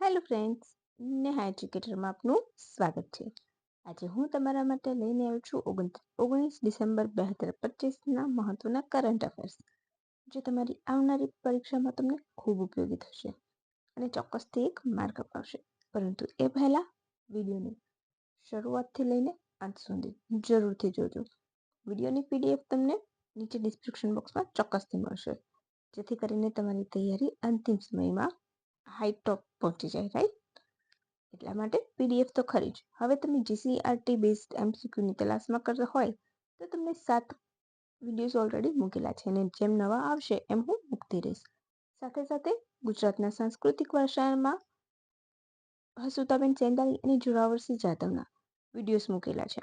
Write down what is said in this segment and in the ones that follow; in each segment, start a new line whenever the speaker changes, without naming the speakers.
Hello friends Neha એજ્યુકેટરમાં આપનું સ્વાગત છે. આજે હું તમારા માટે લઈને આવ્યો છું ઓગણીસ ડિસેમ્બર બે હજાર પચીસના મહત્વના કરંટ અફેર્સ જે તમારી આવનારી પરીક્ષામાં તમને ખૂબ ઉપયોગી થશે અને ચોક્કસથી એક માર્ક અપાવશે. પરંતુ એ પહેલાં વિડીયોની શરૂઆતથી લઈને અંત સુધી જરૂરથી જોજો. વિડીયોની પીડીએફ તમને નીચે ડિસ્ક્રિપ્શન બોક્સમાં ચોક્કસથી મળશે. જેથી કરીને તમારી તૈયારી અંતિમ સમયમાં હાઈ ટોપ પહોંચી જાય રાઈટ એટલા માટે પીડીએફ તો ખરી જ. હવે તમે જીસીઆરટી બેઝડ એમસીક્યુની તલાશમાં કરતા હોય, તો તમને સાત વિડીયોઝ ઓલરેડી મૂકેલા છે, અને જેમ નવા આવશે, એમ હું મૂકતી રહીશ. સાથે સાથે ગુજરાતના સાંસ્કૃતિક વારસામાં હસુતાબેન ચેંદાણી અને જોરાવરસિંહ જાદવના વિડીયોઝ મૂકેલા છે.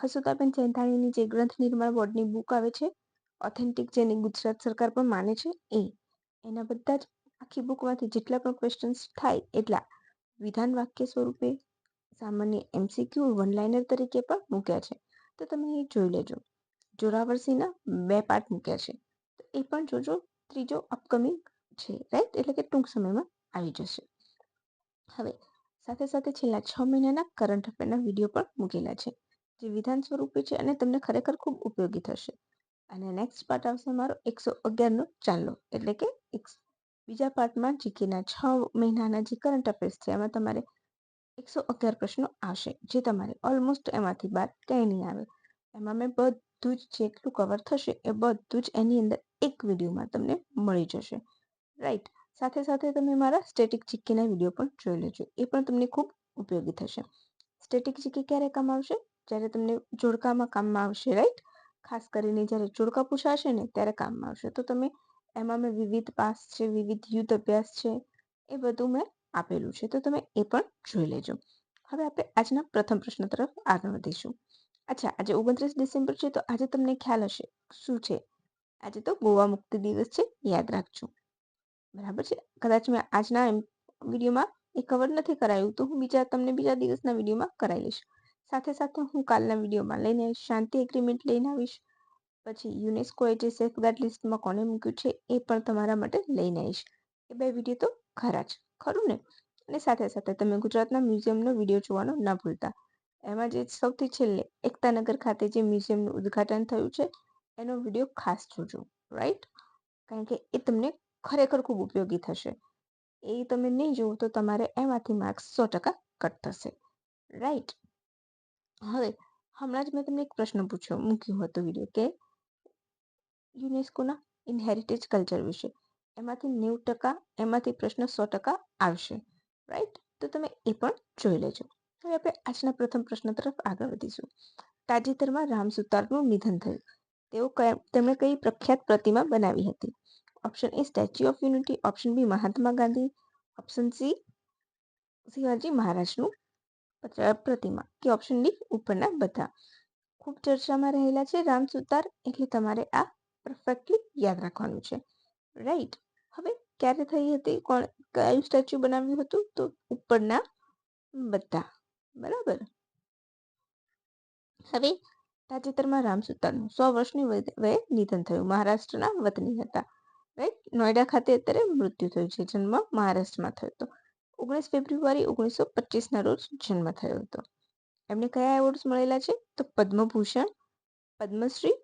હસુતાબેન ચેંદાણીની જે ગ્રંથ નિર્માણ બોર્ડની બુક આવે છે ઓથેન્ટિક જેને ગુજરાત સરકાર પણ માને છે, એ. એના બધા જ આખી બુકમાંથી જેટલા પણ ક્વેશ્ચન્સ થાય એટલા વિધાન વાક્ય સ્વરૂપે સામાન્ય એમસીક્યુ વન લાઇનર તરીકે પણ મૂક્યા છે. તો તમે એ જોઈ લેજો. જોરાવરસીના બે પાર્ટ મૂક્યા છે. તો એ પણ જોજો, ત્રીજો અપકમિંગ છે રાઈટ એટલે કે ટૂંક સમયમાં આવી જશે. હવે, સાથે સાથે છેલ્લા છ મહિનાના કરંટ અફેરના વીડિયો પણ મૂકેલા છે, જે વિધાન સ્વરૂપે છે અને તમને ખરેખર ખૂબ ઉપયોગી થશે. અને નેક્સ્ટ પાર્ટ આવશે મારો એકસો અગિયારનો ચાલો એટલે કે બીજા પાર્ટમાં જીકેના છ મહિનાના જે કરંટ અફેર્સ છે એમાં તમારે એકસો અગિયાર પ્રશ્નો આવશે, જે તમારે ઓલમોસ્ટ એમાંથી બાદ કંઈ નહીં આવે. એમાં મેં બધું જ જેટલું કવર થશે એ બધું જ એની અંદર એક વિડીયોમાં તમને મળી જશે. રાઈટ સાથે સાથે તમે મારા સ્ટેટિક જીકેના વીડિયો પણ જોઈ લેજો. એ પણ તમને ખૂબ ઉપયોગી થશે. સ્ટેટિક જીકે ક્યારે કામ આવશે? જ્યારે તમને જોડકામાં કામમાં આવશે રાઈટ ખાસ કરીને જ્યારે જોડકા પૂછાશે ને ત્યારે કામમાં આવશે. તો તમે એમાં મેં વિવિધ પાસ છે, વિવિધ યુદ્ધ અભ્યાસ છે, એ બધું મેં આપેલું છે. તો તમે એ પણ જોઈ લેજો. હવે આપણે આજના પ્રથમ પ્રશ્ન તરફ આગળ વધીશું. અચ્છા, આજે ઓગણત્રીસ ડિસેમ્બર છે, તો આજે તમને ખ્યાલ હશે. શું છે? આજે તો ગોવા મુક્તિ દિવસ છે, યાદ રાખજો. બરાબર છે? કદાચ મેં આજના વિડીયોમાં એ કવર નથી કરાયું, તો હું બીજા, તમને બીજા દિવસના વિડીયોમાં કરાવી લઈશ. સાથે સાથે હું કાલના વિડીયોમાં લઈને શાંતિ એગ્રીમેન્ટ લઈને આવીશ. પછી યુનેસ્કોએ જે સેફગાર્ડ લિસ્ટમાં કોને મૂક્યું છે, એ પણ તમારા માટે લઈને આવીશ. એ બે વીડિયો તો ખરા જ, ખરું ને? અને સાથે સાથે તમે ગુજરાતના મ્યુઝિયમનો વીડિયો જોવાનો ન ભૂલતા. એમાં જે સૌથી છેલ્લે એકતાનગર ખાતે જે મ્યુઝિયમનું ઉદ્ઘાટન થયું છે, એનો વીડિયો ખાસ જોજો રાઈટ કારણ કે એ તમને ખરેખર ખૂબ ઉપયોગી થશે. એ તમે નહીં જુઓ તો તમારે એમાંથી માર્ક્સ સો ટકા કટ થશે રાઈટ હવે હમણાં જ મેં તમને એક પ્રશ્ન પૂછ્યો, મૂક્યો હતો વીડિયો કે યુનેસ્કોના ઇન હેરિટેજ કલ્ચર વિશે. એમાંથી નેવું ટકા, એમાંથી પ્રશ્ન સો ટકા આવશે. રાઈટ તો તમે એ પણ જોઈ લેજો. હવે આપણે આજના પ્રથમ પ્રશ્ન તરફ આગળ વધીશું. તાજેતરમાં રામ સુતારનું નિધન થયું. તેઓ તેમણે કઈ પ્રખ્યાત પ્રતિમા બનાવી હતી? Option A Statue of Unity option B Mahatma Gandhi. Option C Shivaji મહારાજનું પ્રતિમા કે ઓપ્શન ડી ઉપરના બધા. ખૂબ ચર્ચામાં રહેલા છે રામ સુતાર, એટલે તમારે આ પરફેક્ટલી યાદ રાખવાનું છે. રાઈટ હવે ક્યારે થઈ હતી? કોણ? કયું સ્ટેચ્યુ બનાવ્યું હતું? તો ઉપરના બધા. બરાબર? હવે તાજેતરમાં રામસુતાનું સો વર્ષની વયે નિધન થયું. મહારાષ્ટ્રના વતની હતા. રાઈટ નોઈડા ખાતે અત્યારે મૃત્યુ થયું છે. જન્મ મહારાષ્ટ્રમાં થયો હતો. ઓગણીસ ફેબ્રુઆરી ઓગણીસો પચીસના રોજ જન્મ થયો હતો. એમને કયા એવોર્ડ્સ મળેલા છે? તો પદ્મભૂષણ, પદ્મશ્રી,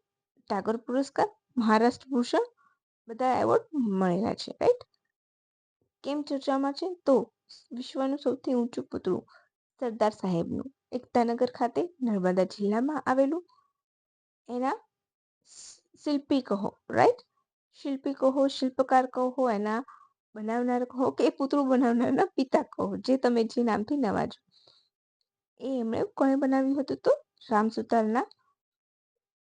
ટાગોર પુરસ્કાર મહારાષ્ટ્ર ભૂષણ બધા એવોર્ડ મળેલા છે રાઈટ કેમ ચર્ચામાં છે? તો વિશ્વનું સૌથી ઊંચું પુતળું સરદાર સાહેબનું એકતાનગર ખાતે નર્મદા જિલ્લામાં આવેલું. એના શિલ્પી કહો રાઈટ શિલ્પી કહો, શિલ્પકાર કહો, એના બનાવનાર કહો કે પુતળું બનાવનારના પિતા કહો, જે તમે જે નામથી નવાજો એ એમણે કોણે બનાવ્યું હતું તો? રામ સુતારના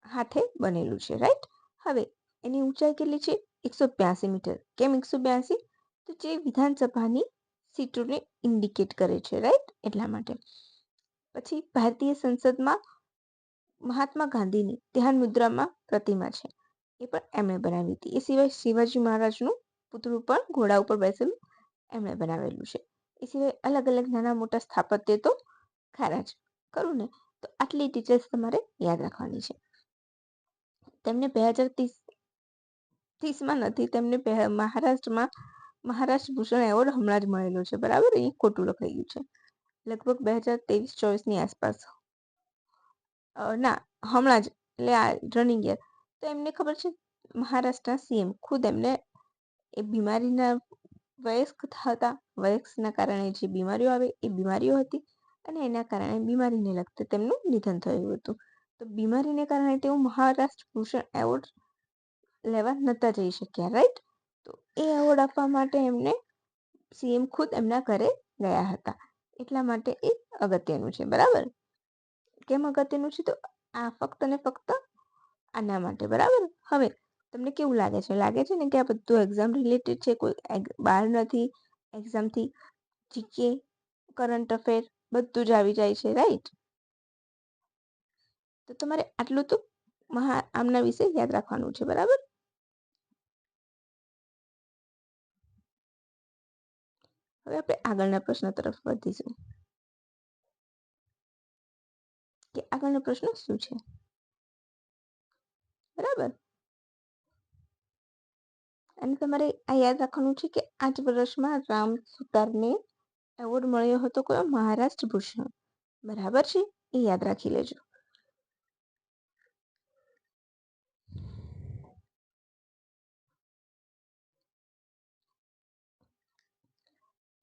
હાથે બનેલું છે રાઈટ હવે એની ઊંચાઈ કેટલી છે? એકસો બ્યાસી મીટર. કેમ એકસો બ્યાસી? તો જે વિધાનસભાની સીટોને ઇન્ડિકેટ કરે છે, રાઈટ? એટલા માટે. પછી ભારતીય સંસદમાં મહાત્મા ગાંધીની ધ્યાન મુદ્રામાં પ્રતિમા છે. એ પણ એમણે બનાવી હતી. એ સિવાય શિવાજી મહારાજનું પુતળું પણ ઘોડા ઉપર બેસેલું એમણે બનાવેલું છે. એ સિવાય અલગ અલગ નાના મોટા સ્થાપત્ય તો ખરા જ. ખરું ને? તો આટલી ડિટેલ્સ તમારે યાદ રાખવાની છે. તેમને બે હજાર ત્રીસ, ત્રીસમાં નથી, તેમને મહારાષ્ટ્રમાં મહારાષ્ટ્ર ભૂષણ એવોર્ડ હમણાં જ મળેલો છે, બરાબર? અહીં ખોટું લખાઈ ગયું છે. લગભગ બે હજાર ત્રેવીસ, ચોવીસની આસપાસ. ના, હમણાં જ, એટલે આ રનિંગ યર તો એમને ખબર છે, મહારાષ્ટ્રના સીએમ ખુદ એમને એ બીમારીના વયસ્ક હતા. વયસ્કના કારણે જે બીમારીઓ આવે, એ બીમારીઓ હતી અને એના કારણે બીમારીને લગતે તેમનું નિધન થયું હતું. તો બીમારીને કારણે તેઓ મહારાષ્ટ્ર ભૂષણ એવોર્ડ લેવા નહોતા જઈ શક્યા રાઈટ તો એ એવોર્ડ આપવા માટે એમને સીએમ ખુદ એમના ઘરે ગયા હતા. એટલા માટે એ અગત્યનું છે, બરાબર? કેમ અગત્યનું છે? તો આ ફક્ત ને ફક્ત આના માટે, બરાબર? હવે તમને કેવું લાગે છે? લાગે છે ને કે આ બધું એક્ઝામ રિલેટેડ છે? કોઈ બહાર નથી એક્ઝામથી જીકે કરંટ અફેર બધું જ આવી જાય છે રાઈટ તો તમારે આટલું તો મહા, આમના વિશે યાદ રાખવાનું છે, બરાબર? હવે આપણે આગળના પ્રશ્ન તરફ વધીશું. કે આગળનો પ્રશ્ન શું છે? બરાબર? અને તમારે આ યાદ રાખવાનું છે કે આ વર્ષમાં રામ સુતારને એવોર્ડ મળ્યો હતો કયો મહારાષ્ટ્ર ભૂષણ બરાબર છે? એ યાદ રાખી લેજો.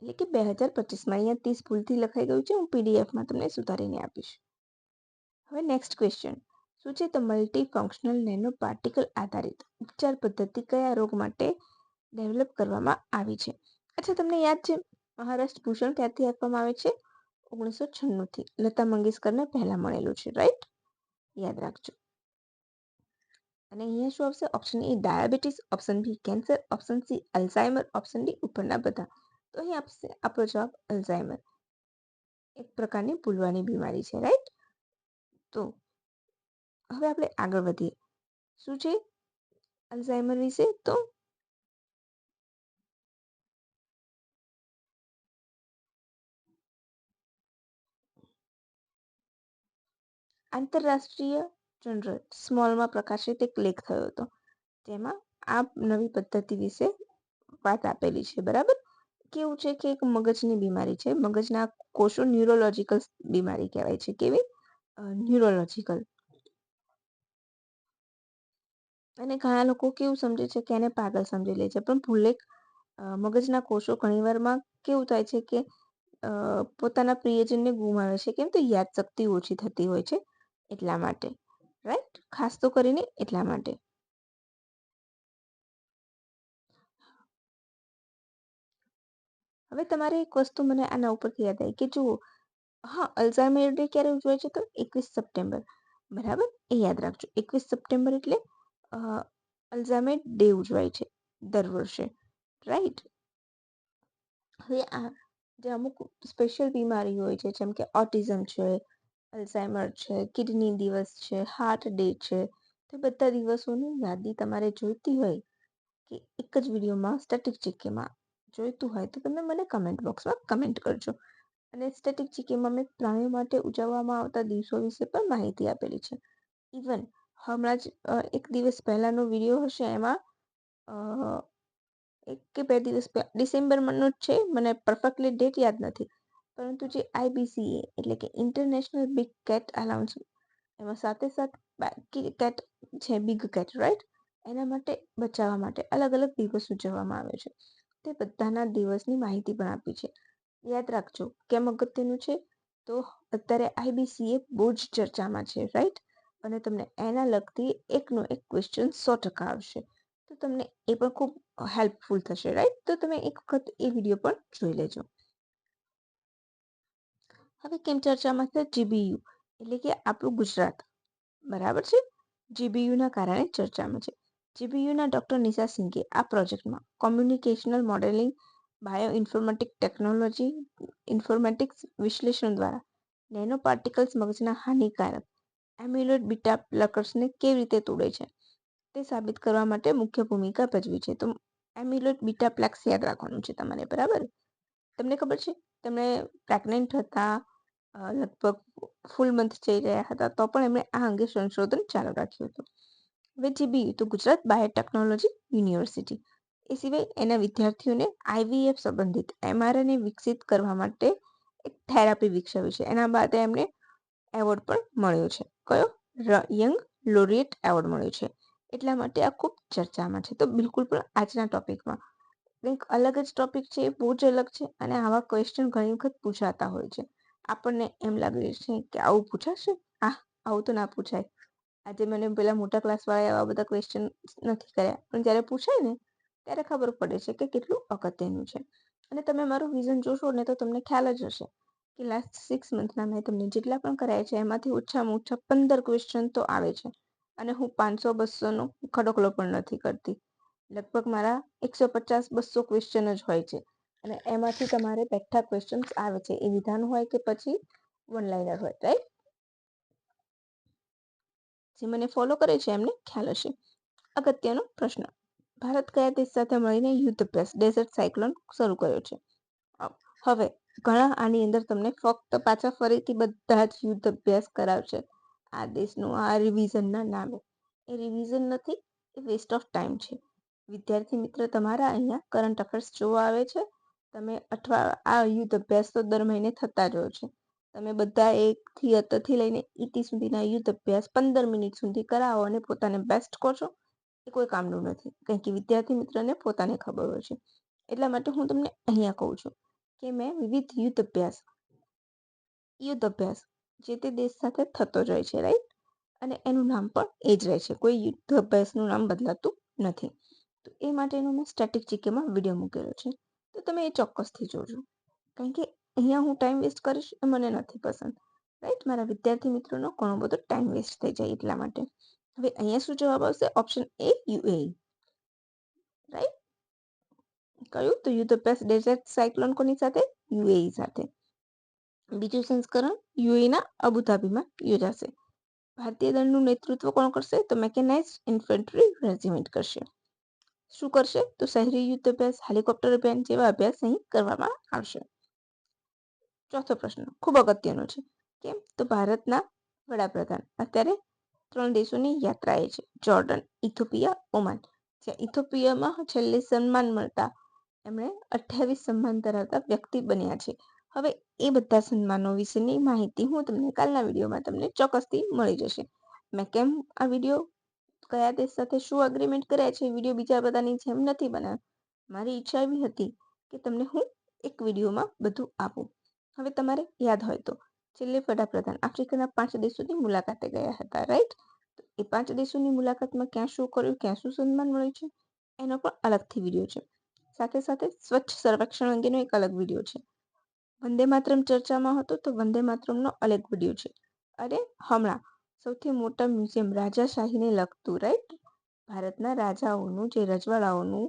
એટલે કે બે હજાર પચીસમાં અહીંયા ત્રીસ ભૂલથી લખાઈ ગયું છે, હું પીડીએફમાં તમને સુધારીને આપીશ. હવે નેક્સ્ટ ક્વેશ્ચન શું છે તો મલ્ટી ફંક્શનલ નેનો પાર્ટિકલ આધારિત? ઉપચાર પદ્ધતિ કયા રોગ માટે ડેવલપ કરવામાં આવી છે? અચ્છા, તમને યાદ છે, મહારાષ્ટ્ર ભૂષણ ક્યાંથી આપવામાં આવે છે? ઓગણીસો છન્નુંથી. લતા મંગેશકરને પહેલાં મળેલું છે રાઈટ યાદ રાખજો. અને અહીંયા શું આવશે? Option A diabetes option B cancer option C Alzheimer option D ઉપરના બધા. તો અહીં આપશે આપણો જવાબ અલ્ઝાઇમર. એક પ્રકારની ભૂલવાની બીમારી છે રાઈટ તો હવે આપણે આગળ વધીએ. શું છે અલ્ઝાઇમર વિશે? તો આંતરરાષ્ટ્રીય જનરલ, સ્મોલમાં પ્રકાશિત એક લેખ થયો હતો. જેમાં આ નવી પદ્ધતિ વિશે વાત આપેલી છે, બરાબર? કેવું છે કે એક મગજની બીમારી છે? મગજના કોષો ન્યુરોલોજિકલ બીમારી કહેવાય છે. કેવી? ન્યુરોલોજીકલ અને ઘણા લોકો કેવું સમજે છે કે એને પાગલ સમજી લે છે. પણ ભૂલે મગજના કોષો ઘણીવારમાં કેવું થાય છે કે પોતાના પ્રિયજનને ગુમાવે છે. કેમ તો યાદશક્તિ ઓછી થતી હોય છે એટલા માટે. રાઈટ ખાસ તો કરીને એટલા માટે. હવે તમારે એક વસ્તુ મને આના ઉપરથી યાદ આવી કે જુઓ, હા, અલ્ઝાઇમર ડે ક્યારે ઉજવાય છે તો એકવીસ સપ્ટેમ્બર. બરાબર? એ યાદ રાખજો. એકવીસ સપ્ટેમ્બર એટલે અલ્ઝાઇમર ડે ઉજવાય છે દર વર્ષે. રાઈટ? હવે આ જે અમુક સ્પેશિયલ બીમારી હોય છે, જેમ કે ઓટિઝમ છે, અલ્ઝાઇમર છે, કિડની દિવસ છે, હાર્ટ ડે છે, તે બધા દિવસોની યાદી તમારે જોઈતી હોય કે એક જ વિડીયોમાં સ્ટેટિક જીકેમાં જોઈતું હોય તો તમે મને કમેન્ટ બોક્સમાં કમેન્ટ કરજો. અને સ્ટેટિક જીકેમાં મેં પ્રાણીઓ માટે ઉજવવામાં આવતા દિવસો વિશે પણ માહિતી આપેલી છે. ઇવન હમણાં જ એક દિવસ પહેલાંનો વીડિયો હશે એમાં એક કે બે દિવસ ડિસેમ્બરનો જ છે, મને પરફેક્ટલી ડેટ યાદ નથી. પરંતુ જે આઈબીસીએ એટલે કે ઇન્ટરનેશનલ બિગ કેટ અલાઉન્સ એમાં સાથે સાથ કેટ છે બિગ કેટ રાઈટ એના માટે બચાવવા માટે અલગ અલગ દિવસ ઉજવવામાં આવે છે. તે બધાના દિવસની માહિતી પણ આપી છે. યાદ રાખજો કેમ અગત્યનું છે, તો અત્યારે આઈબીસીએ બહુ જ ચર્ચામાં છે રાઈટ અને તમને એના લગતી એકનો એક ક્વેશ્ચન સો ટકા આવશે. તો તમને એ પણ ખૂબ હેલ્પફુલ થશે રાઈટ તો તમે એક વખત એ વીડિયો પણ જોઈ લેજો. હવે કેમ ચર્ચામાં છે? જીબીયુ એટલે કે આપણું ગુજરાત. બરાબર છે? જીબીયુના કારણે ચર્ચામાં છે. જીબીયુના ડૉક્ટર નિશા સિંઘે આ પ્રોજેક્ટમાં communicational modelling bioinformatic technology informatics વિશ્લેષણ દ્વારા નેનો પાર્ટિકલ્સ મગજના હાનિકારક એમ્યુલોઇડ બીટા પ્લકર્સને કેવી રીતે તોડે છે તે સાબિત કરવા માટે મુખ્ય ભૂમિકા ભજવી છે. તો એમ્યુલોઇડ બીટા પ્લેક્સ યાદ રાખવાનું છે તમારે, બરાબર? તમને ખબર છે? તેમણે પ્રેગ્નેન્ટ હતા લગભગ ફૂલ મંથ જઈ રહ્યા હતા, તો પણ એમણે આ અંગે સંશોધન ચાલુ રાખ્યું હતું. હવે જીબી તો ગુજરાત બાયોટેકનોલોજી યુનિવર્સિટી. એ સિવાય એના વિદ્યાર્થીઓને આઈવીએફ સંબંધિત એમઆરએને વિકસિત કરવા માટે એક થેરાપી વિકસાવી છે. એના બાદ એમને એવોર્ડ પણ મળ્યો છે. કયો? યંગ લોરિએટ એવોર્ડ મળ્યો છે. એટલા માટે આ ખૂબ ચર્ચામાં છે. તો બિલકુલ પણ આજના ટોપિકમાં કંઈક અલગ જ ટોપિક છે, એ બહુ જ અલગ છે અને આવા ક્વેશ્ચન ઘણી વખત પૂછાતા હોય છે. આપણને એમ લાગે છે કે આવું પૂછાશે? આ આવું તો ના પૂછાય. આજે મને પેલા મોટા ક્લાસવાળા એવા બધા ક્વેશ્ચન નથી કર્યા. પણ જ્યારે પૂછાય ને, ત્યારે ખબર પડે છે કે કેટલું અગત્યનું છે. અને તમે મારું વિઝન જોશો ને તો તમને ખ્યાલ જ હશે કે લાસ્ટ સિક્સ મંથના મેં તમને જેટલા પણ કરાયા છે, એમાંથી ઓછામાં ઓછા પંદર ક્વેશ્ચન તો આવે છે. અને હું પાંચસો બસોનો ખડકલો પણ નથી કરતી. લગભગ મારા એકસો પચાસ બસો ક્વેશ્ચન જ હોય છે. અને એમાંથી તમારે બેઠા ક્વેશ્ચન્સ આવે છે. એ વિધાન હોય કે પછી વન લાઇનર હોય રાઈટ જે મને ફોલો કરે છે એમને ખ્યાલ હશે. અગત્યનો પ્રશ્ન. ભારત કયા દેશ સાથે મળીને યુદ્ધ અભ્યાસ ડેઝર્ટ સાયક્લોન શરૂ કર્યો છે? હવે, ઘણા આની અંદર તમને ફક્ત પાછા ફરીથી બધા જ યુદ્ધ અભ્યાસ કરાવશે. આ દેશનું, આ રિવિઝનના નામે. એ રિવિઝન નથી, એ વેસ્ટ ઓફ ટાઈમ છે. વિદ્યાર્થી મિત્ર, તમારા અહીંયા કરંટ અફેર્સ જોવા આવે છે. તમે અઠવા આ યુદ્ધ અભ્યાસ તો દર મહિને થતા જ હોય છે. તમે બધા એકથી અત્યારથી લઈને ઈટી સુધીના યુદ્ધ અભ્યાસ પંદર મિનિટ સુધી કરાવો અને પોતાને બેસ્ટ કહો છો એ કોઈ કામનું નથી. કારણ કે વિદ્યાર્થી મિત્રને પોતાને ખબર હોય છે. એટલા માટે હું તમને અહીંયા કહું છું કે મેં વિવિધ યુદ્ધ અભ્યાસ યુદ્ધ અભ્યાસ જે તે દેશ સાથે થતો જ રહે છે રાઈટ અને એનું નામ પણ એ જ રહે છે. કોઈ યુદ્ધ અભ્યાસનું નામ બદલાતું નથી. તો એ માટેનો મેં સ્ટેટિક જીકેમાં વીડિયો મૂકેલો છે. તો તમે એ ચોક્કસથી જોજો. કારણ કે અહીંયા હું ટાઈમ વેસ્ટ કરીશ એ મને નથી પસંદ. રાઈટ મારા વિદ્યાર્થી મિત્રોનો ઘણો બધો ટાઈમ વેસ્ટ થઈ જાય એટલા માટે. હવે અહીંયા શું જવાબ આવશે? ઓપ્શન એ યુએઈ રાઈટ કયું? તો યુદ્ધ અભ્યાસ ડેઝર્ટ સાયક્લોન કોની સાથે? યુએઈ સાથે. બીજું સંસ્કરણ યુએઈના અબુધાબીમાં યોજાશે. ભારતીય દળનું નેતૃત્વ કોણ કરશે? તો મેકેનાઇઝ ઇન્ફન્ટ્રી રેજિમેન્ટ કરશે. શું કરશે? તો શહેરી યુદ્ધ અભ્યાસ હેલિકોપ્ટર અભિયાન જેવા અભ્યાસ અહીં કરવામાં આવશે. ચોથો પ્રશ્ન. ખૂબ અગત્યનો છે. કેમ? તો ભારતના વડાપ્રધાન. અત્યારે ત્રણ દેશોની યાત્રાએ છે. Jordan Ethiopia Oman. જ્યાં ઇથોપિયામાં છેલ્લે સન્માન મળતા એમણે અઠ્યાવીસ સન્માન ધરાવતા વ્યક્તિ બન્યા છે. હવે એ બધા સન્માનો વિશેની માહિતી હું તમને કાલના વિડીયોમાં તમને ચોક્કસથી મળી જશે. મેં કેમ આ વીડિયો કયા દેશ સાથે શું અગ્રીમેન્ટ કર્યા છે? વીડિયો બીજા બધાની જેમ નથી બનાવ્યો મારી ઈચ્છા એવી હતી કે તમને હું એક વિડીયોમાં બધું આપું. હવે તમારે યાદ હોય તો છેલ્લે વડાપ્રધાન આફ્રિકાના પાંચ દેશોની મુલાકાતે ગયા હતા રાઈટ એ પાંચ દેશોની મુલાકાતમાં ક્યાં શું કર્યું, ક્યાં શું સન્માન મળ્યું છે, એનો પણ અલગથી વીડિયો છે. સાથે સાથે સ્વચ્છ સર્વેક્ષણ અંગેનો એક અલગ વીડિયો છે. વંદે માતરમ ચર્ચામાં હતો તો વંદે માતરમનો અલગ વીડિયો છે. અને હમણાં સૌથી મોટા મ્યુઝિયમ રાજાશાહીને લગતું રાઈટ ભારતના રાજાઓનું, જે રજવાડાઓનું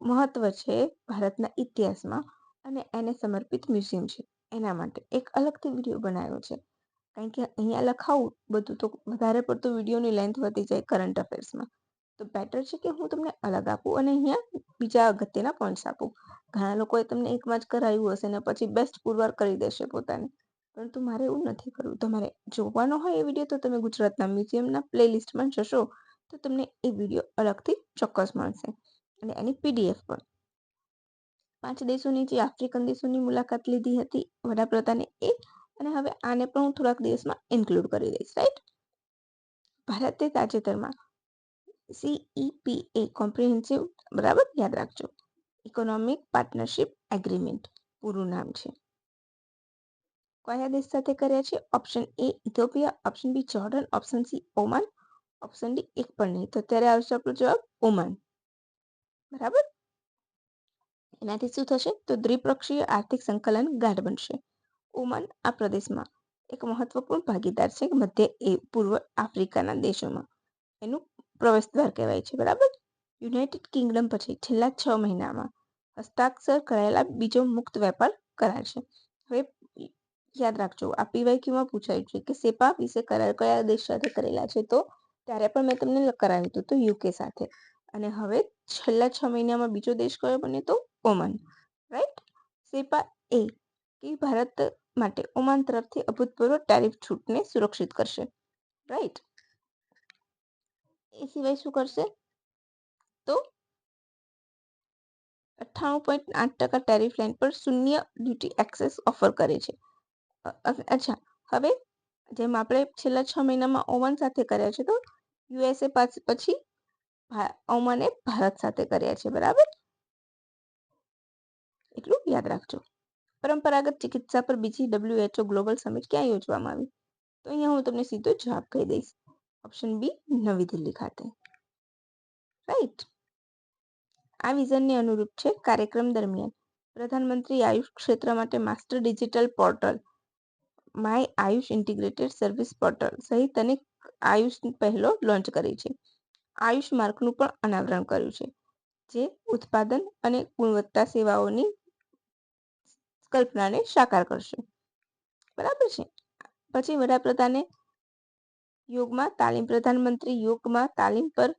મહત્વ છે ભારતના ઇતિહાસમાં અને એને સમર્પિત મ્યુઝિયમ છે. એના માટે એક અલગથી વીડિયો બનાવ્યો છે. કારણ કે અહીંયા લખાવું બધું તો વધારે પડતું વિડીયોની લેન્થ વધી જાય કરંટ અફેર્સમાં તો બેટર છે કે હું તમને અલગ આપું અને અહીંયા બીજા અગત્યના પોઈન્ટ્સ આપું. ઘણા લોકોએ તમને એકમાં જ કરાવ્યું હશે ને પછી બેસ્ટ પુરવાર કરી દેશે પોતાને. પરંતુ મારે એવું નથી કરવું. તમારે જોવાનો હોય એ વીડિયો તો તમે ગુજરાતના મ્યુઝિયમના પ્લેલિસ્ટમાં જશો તો તમને એ વીડિયો અલગથી ચોક્કસ મળશે. અને એની પીડીએફ પણ. પાંચ દેશોની જે આફ્રિકન દેશોની મુલાકાત લીધી હતી વડાપ્રધાને એ, અને હવે આને પણ હું થોડાક દિવસમાં ઇન્ક્લુડ કરી દઈશ રાઈટ ભારતે તાજેતરમાં સીઈપીએ કોમ્પ્રિહેન્સિવ બરાબર? યાદ રાખજો. ઇકોનોમિક પાર્ટનરશિપ એગ્રીમેન્ટ પૂરું નામ છે. કયા દેશ સાથે કર્યા છે? Option A Ethiopia option B Jordan option C Oman option D એક પણ નહીં. તો ત્યારે આવશે આપણો જવાબ ઓમાન બરાબર? એનાથી શું થશે? તો દ્વિપક્ષીય આર્થિક સંકલન ગાઢ બનશે. ઓમાન આ પ્રદેશમાં એક મહત્વપૂર્ણ ભાગીદાર છે મધ્ય એ પૂર્વ આફ્રિકાના દેશોમાં. એનું પ્રવેશદ્વાર કહેવાય છે, બરાબર? યુનાઇટેડ કિંગડમ પછી છેલ્લા છ મહિનામાં હસ્તાક્ષર કરાયેલા બીજો મુક્ત વેપાર કરાર છે હવે યાદ રાખજો, આ પીવાયક્યુમાં પૂછાયું છે કે સેપા વિશે કરાર કયા દેશ સાથે કરેલા છે? તો ત્યારે પણ મેં તમને કરાવ્યું હતું, તો યુકે સાથે. અને હવે છેલ્લા છ મહિનામાં બીજો દેશ કયો બને તો ઓમાન રાઈટ સેપા એ કે ભારત માટે ઓમાન તરફથી અભૂતપૂર્વ ટેરિફ છૂટને સુરક્ષિત કરશે રાઈટ એ સિવાય શું કરશે? તો અઠ્ઠાણું પોઈન્ટ આઠ ટકા ટેરિફ લાઇન પર શૂન્ય ડ્યુટી એક્સેસ ઓફર કરે છે. અચ્છા, હવે જેમ આપણે છેલ્લા છ મહિનામાં ઓમાન સાથે કર્યા છે તો યુએસએ પછી ઓમાને ભારત સાથે કર્યા છે, બરાબર? એટલું યાદ રાખજો. પરંપરાગત ચિકિત્સા પર બીજી ડબ્લ્યુએચઓ ગ્લોબલ સમિટ ક્યાં યોજવામાં આવી? તો અહીંયા હું તમને સીધો જવાબ કહી દઈશ. ઓપ્શન બી, નવી દિલ્હી ખાતે. રાઈટ. આ વિઝનને અનુરૂપ છે કાર્યક્રમ દરમિયાન. પ્રધાનમંત્રી આયુષ ક્ષેત્ર માટે master digital portal, my AYUSH integrated service portal સહિત અનેક આયુષ પહેલો લોન્ચ કરી છે. આયુષ માર્કનું પણ અનાવરણ કર્યું છે, જે ઉત્પાદન અને ગુણવત્તા સેવાઓની કલ્પનાને સાકાર કરશે. બરાબર છે. પછી વડાપ્રધાને યોગમાં તાલીમ, પ્રધાનમંત્રી યોગમાં તાલીમ પર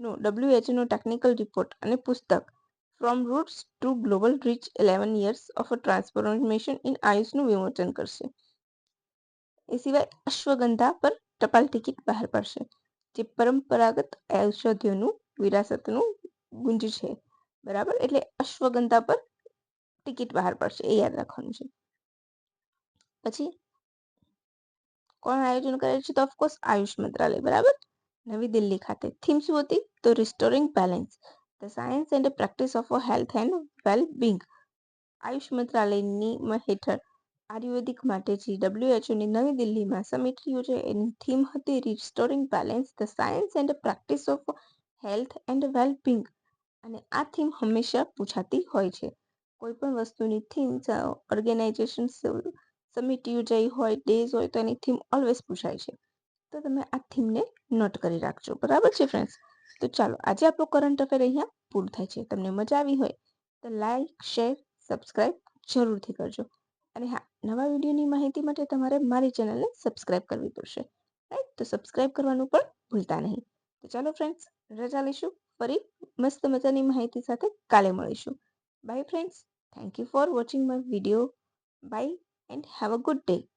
નો ડબ્લ્યુએચનો ટેકનિકલ રિપોર્ટ અને પુસ્તક from roots to global reach eleven years of a transformation in આયુષનું વિમોચન કરશે. એ સિવાય અશ્વગંધા પર ટપાલ ટિકિટ બહાર પડશે. જે પરંપરાગત ઔષધિઓનું વિરાસતનું ગુંજ છે. બરાબર? એટલે અશ્વગંધા પર ટિકિટ બહાર પડશે, એ યાદ રાખવાનું છે. પછી કોણ આયોજન કરે છે? તો ઓફકોર્સ આયુષ મંત્રાલય, બરાબર? નવી દિલ્હી ખાતે. થીમ શું હતી? તો restoring balance the science and practice of a health and wellbeing AYUSH મંત્રાલયની હેઠળ આયુર્વેદિક માટે જે ડબ્લ્યુએચઓની નવી દિલ્હીમાં સમિટ યોજાઈ એની થીમ હતી restoring balance the science and practice of health and wellbeing અને આ થીમ હંમેશા પૂછાતી હોય છે. કોઈ પણ વસ્તુની થીમ ઓર્ગેનાઇઝેશન સમિટ યોજાઈ હોય ડેઝ હોય, તો એની થીમ ઓલવેઝ પૂછાય છે. તો તમે આ થીમને નોટ કરી રાખજો. બરાબર છે ફ્રેન્ડ્સ તો ચાલો, આજે આપણો કરંટ અફેર અહીંયા પૂરું થાય છે. તમને મજા આવી હોય તો લાઈક શેર સબસ્ક્રાઈબ જરૂરથી કરજો. અને હા, નવા વિડીયોની માહિતી માટે તમારે મારી ચેનલને સબસ્ક્રાઈબ કરવી પડશે. રાઈટ? તો સબસ્ક્રાઈબ કરવાનું પણ ભૂલતા નહીં. તો ચાલો ફ્રેન્ડ્સ, રજા લઈશું. ફરી મસ્ત મજાની માહિતી સાથે કાલે મળીશું. Bye friends. Thank you for watching my video. Bye and have a good day.